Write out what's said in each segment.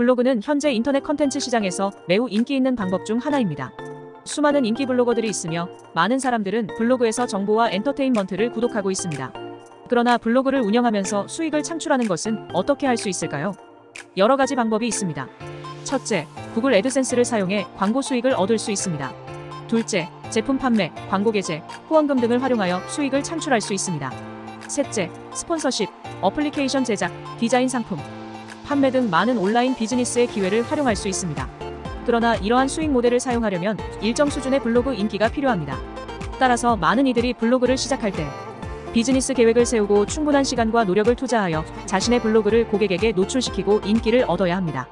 블로그는 현재 인터넷 컨텐츠 시장에서 매우 인기 있는 방법 중 하나입니다. 수많은 인기 블로거들이 있으며 많은 사람들은 블로그에서 정보와 엔터테인먼트를 구독하고 있습니다. 그러나 블로그를 운영하면서 수익을 창출하는 것은 어떻게 할 수 있을까요? 여러 가지 방법이 있습니다. 첫째, 구글 애드센스를 사용해 광고 수익을 얻을 수 있습니다. 둘째, 제품 판매, 광고 게재, 후원금 등을 활용하여 수익을 창출할 수 있습니다. 셋째, 스폰서십, 어플리케이션 제작, 디자인 상품, 판매 등 많은 온라인 비즈니스의 기회를 활용할 수 있습니다. 그러나 이러한 수익 모델을 사용하려면 일정 수준의 블로그 인기가 필요합니다. 따라서 많은 이들이 블로그를 시작할 때 비즈니스 계획을 세우고 충분한 시간과 노력을 투자하여 자신의 블로그를 고객에게 노출시키고 인기를 얻어야 합니다.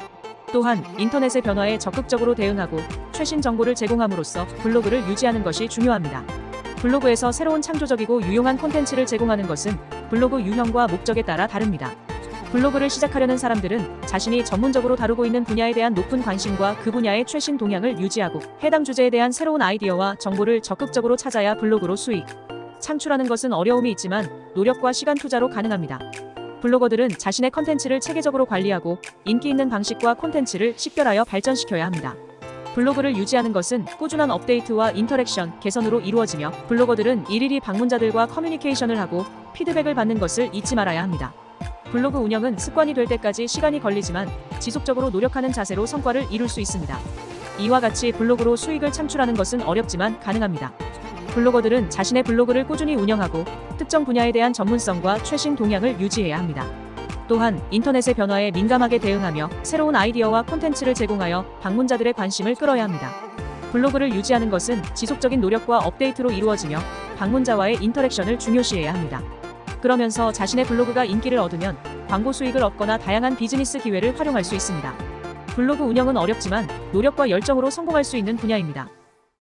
또한 인터넷의 변화에 적극적으로 대응하고 최신 정보를 제공함으로써 블로그를 유지하는 것이 중요합니다. 블로그에서 새로운 창조적이고 유용한 콘텐츠를 제공하는 것은 블로그 유형과 목적에 따라 다릅니다. 블로그를 시작하려는 사람들은 자신이 전문적으로 다루고 있는 분야에 대한 높은 관심과 그 분야의 최신 동향을 유지하고 해당 주제에 대한 새로운 아이디어와 정보를 적극적으로 찾아야 블로그로 수익, 창출하는 것은 어려움이 있지만 노력과 시간 투자로 가능합니다. 블로거들은 자신의 컨텐츠를 체계적으로 관리하고 인기 있는 방식과 콘텐츠를 식별하여 발전시켜야 합니다. 블로그를 유지하는 것은 꾸준한 업데이트와 인터랙션, 개선으로 이루어지며 블로거들은 일일이 방문자들과 커뮤니케이션을 하고 피드백을 받는 것을 잊지 말아야 합니다. 블로그 운영은 습관이 될 때까지 시간이 걸리지만 지속적으로 노력하는 자세로 성과를 이룰 수 있습니다. 이와 같이 블로그로 수익을 창출하는 것은 어렵지만 가능합니다. 블로거들은 자신의 블로그를 꾸준히 운영하고 특정 분야에 대한 전문성과 최신 동향을 유지해야 합니다. 또한 인터넷의 변화에 민감하게 대응하며 새로운 아이디어와 콘텐츠를 제공하여 방문자들의 관심을 끌어야 합니다. 블로그를 유지하는 것은 지속적인 노력과 업데이트로 이루어지며 방문자와의 인터랙션을 중요시해야 합니다. 그러면서 자신의 블로그가 인기를 얻으면 광고 수익을 얻거나 다양한 비즈니스 기회를 활용할 수 있습니다. 블로그 운영은 어렵지만 노력과 열정으로 성공할 수 있는 분야입니다.